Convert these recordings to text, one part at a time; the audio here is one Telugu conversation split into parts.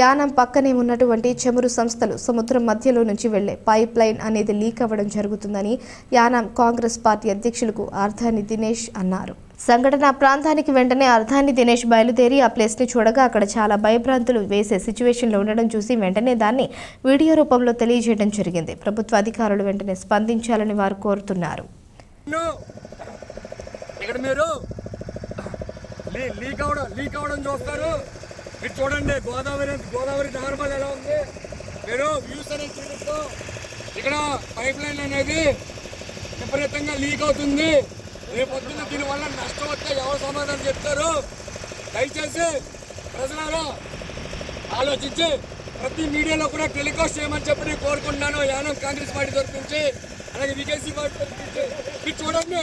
యానం పక్కనే ఉన్నటువంటి చమురు సంస్థలు సముద్రం మధ్యలో నుంచి వెళ్ళే పైప్ లైన్ అనేది లీక్ అవ్వడం జరుగుతుందని యానం కాంగ్రెస్ పార్టీ అధ్యక్షులకు అర్ధాని దినేష్ అన్నారు. సంఘటన ప్రాంతానికి వెంటనే అర్ధాన్ని దినేష్ బయలుదేరి ఆ ప్లేస్ని చూడగా అక్కడ చాలా భయభ్రాంతులు వేసే సిచ్యువేషన్లో ఉండడం చూసి వెంటనే దాన్ని వీడియో రూపంలో తెలియజేయడం జరిగింది. ప్రభుత్వ అధికారులు వెంటనే స్పందించాలని వారు కోరుతున్నారు. ఇక్కడ మీరు. లీక్ అవడం లీక్ అవడం చూస్తారు. మీరు చూడండి గోదావరి గోదావరి నార్మల్ ఎలా ఉంది? మీరు వ్యూస్ అనేది చూపిస్తూ ఇక్కడ పైప్ లైన్ అనేది విపరీతంగా లీక్ అవుతుంది. రేపు పొద్దున్న దీనివల్ల నష్టం వస్తే ఎవరు సమాధానం చెప్తారు? దయచేసి ప్రజలారా ఆలోచించి ప్రతి మీడియాలో కూడా టెలికాస్ట్ చేయమని చెప్పి నేను కోరుకుంటున్నాను. యానం కాంగ్రెస్ పార్టీ తరఫు నుంచి అలాగే వికేసీ పార్టీ తరఫు నుంచి. మీరు చూడండి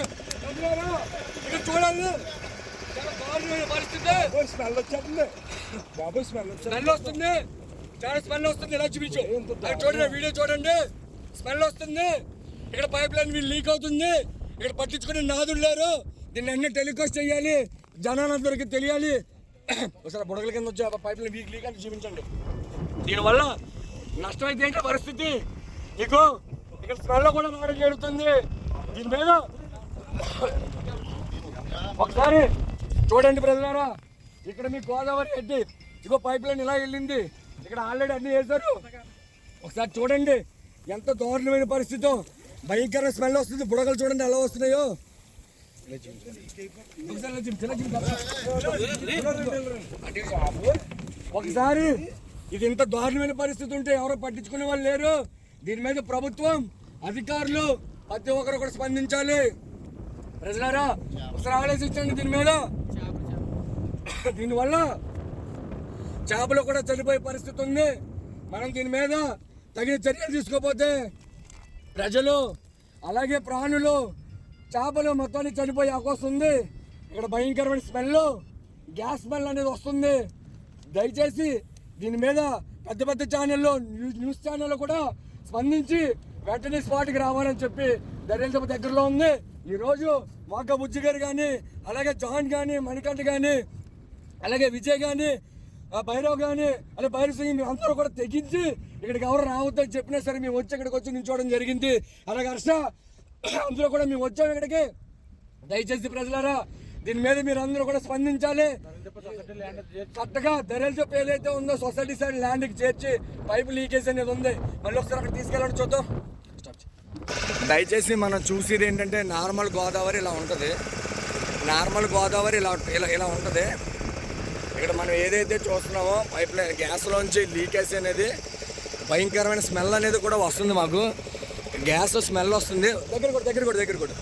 ఇక్కడ చూడండి. చాలా దారుణమైన పరిస్థితి. స్మెల్ వచ్చేస్తుంది బాబు స్మెల్ వస్తుంది. చాలా స్మెల్ వస్తుంది ఇలా చూపించు. అది చూడండి వీడియో చూడండి. స్మెల్ వస్తుంది. ఇక్కడ పైప్ లైన్ వీళ్ళు లీక్ అవుతుంది. ఇక్కడ పట్టించుకునే నాదులు లేరు. దీన్ని అన్ని టెలికాస్ట్ చేయాలి. జనాలందరికీ తెలియాలి. ఒకసారి బుడగల కింద వచ్చి పైప్ లైన్ వీక్ లీక్ అని చూపించండి. దీనివల్ల నష్టం అయితే ఏంటి పరిస్థితి? నీకు ఇక్కడ స్మెల్ కూడా నాడు జరుగుతుంది దీని మీద ఒకసారి చూడండి ప్రజలారా. ఇక్కడ మీ గోదావరి గడ్డి ఇగో పైప్ లైన్ ఇలా వెళ్ళింది. ఇక్కడ ఆల్రెడీ అన్ని వేశారు ఒకసారి చూడండి. ఎంత దారుణమైన పరిస్థితి. భయంకర స్మెల్ వస్తుంది. బుడగలు చూడండి ఎలా వస్తున్నాయో. ఒకసారి ఒకసారి ఇది ఇంత దారుణమైన పరిస్థితి ఉంటే ఎవరో పట్టించుకునే వాళ్ళు లేరు. దీని మీద ప్రభుత్వం అధికారులు ప్రతి ఒక్కరు కూడా స్పందించాలి. ప్రజలారా ఒకసారి ఆలోచించండి దీని మీద. దీనివల్ల చేపలు కూడా చనిపోయే పరిస్థితి ఉంది. మనం దీని మీద తగిన చర్యలు తీసుకోకపోతే ప్రజలు అలాగే ప్రాణులు చేపలు మొత్తానికి చనిపోయే అవకాశం ఉంది. ఇక్కడ భయంకరమైన స్మెల్ గ్యాస్ స్మెల్ అనేది వస్తుంది. దయచేసి దీని మీద పెద్ద పెద్ద ఛానల్లో న్యూస్ న్యూస్ ఛానల్లో కూడా స్పందించి వెంటనే స్పాట్కి రావాలని చెప్పి దర్యాల దగ్గరలో ఉంది. ఈరోజు మాక బుజ్జి గారు కానీ అలాగే జాన్ కానీ మణికంఠ కానీ అలాగే విజయ్ కానీ భైరవ్ కానీ అలాగే భైరవ్ సింగ్ మేము అందరూ కూడా తెగించి ఇక్కడికి ఎవరు రావద్దని చెప్పినా సరే మేము వచ్చి ఇక్కడికి వచ్చి నిల్చోవడం జరిగింది. అలాగే హర్ష అందులో కూడా మేము వచ్చాము ఇక్కడికి. దయచేసి ప్రజలారా దీని మీద మీరు అందరూ కూడా స్పందించాలి. చక్కగా ధరలు చెప్పి ఏదైతే ఉందో సొసైటీ సైడ్ ల్యాండ్కి చేర్చి పైపు లీకేజ్ అనేది ఉంది. మళ్ళీ ఒకసారి అక్కడ తీసుకెళ్ళండి చూద్దాం. దయచేసి మనం చూసేది ఏంటంటే నార్మల్ గోదావరి ఇలా ఉంటుంది. నార్మల్ గోదావరి ఇలా ఇలా ఇలా ఉంటుంది. ఇక్కడ మనం ఏదైతే చూస్తున్నామో పైప్ లైన్ గ్యాస్లోంచి లీకేజ్ అనేది భయంకరమైన స్మెల్ అనేది కూడా వస్తుంది మాకు. గ్యాస్ స్మెల్ వస్తుంది. దగ్గర కూడా దగ్గర కూడా దగ్గర కూడా.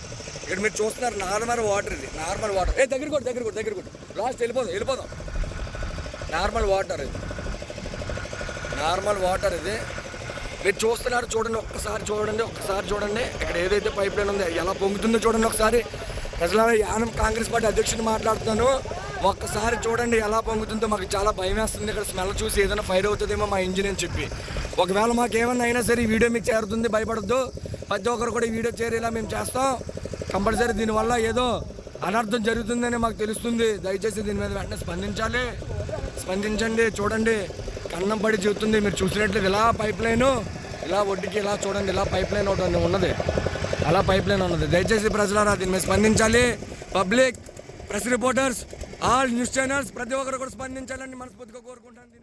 ఇక్కడ మీరు చూస్తున్నారు నార్మల్ వాటర్ ఇది నార్మల్ వాటర్. ఏ దగ్గర కూడా దగ్గర కూడా దగ్గర కూడా. లాస్ట్ వెళ్ళిపోదాం వెళ్ళిపోదాం. నార్మల్ వాటర్ ఇది. నార్మల్ వాటర్ ఇది. మీరు చూస్తున్నారు చూడండి ఒక్కసారి చూడండి ఒక్కసారి చూడండి. ఇక్కడ ఏదైతే పైప్ లైన్ ఉందో ఎలా పొంగుతుందో చూడండి ఒకసారి. ప్రజల యానం కాంగ్రెస్ పార్టీ అధ్యక్షుడిని మాట్లాడుతున్నాను. ఒక్కసారి చూడండి ఎలా పొంగుతుందో మాకు చాలా భయం వేస్తుంది. ఇక్కడ స్మెల్ చూసి ఏదైనా ఫైర్ అవుతుందేమో మా ఇంజిన్ అని చెప్పి. ఒకవేళ మాకు ఏమన్నా అయినా సరే ఈ వీడియో మీకు చేరుతుంది భయపడద్దు. ప్రతి ఒక్కరు కూడా ఈ వీడియో చేరేలా మేము చేస్తాం. కంపల్సరీ దీనివల్ల ఏదో అనర్థం జరుగుతుందని మాకు తెలుస్తుంది. దయచేసి దీని మీద వెంటనే స్పందించాలి. స్పందించండి చూడండి. కన్నం పడి చెబుతుంది మీరు చూసినట్లయితే ఇలా పైప్ లైన్ ఇలా ఒడ్డుకి ఇలా చూడండి ఇలా పైప్ లైన్ ఒకటి ఉన్నది. అలా పైప్ లైన్ ఉన్నది. దయచేసి ప్రజలారా దీని మీద స్పందించాలి. Public press reporters all news channels ప్రతి ఒక్కరు కూడా స్పందించాలని మనస్ఫూర్తిగా కోరుకుంటాను.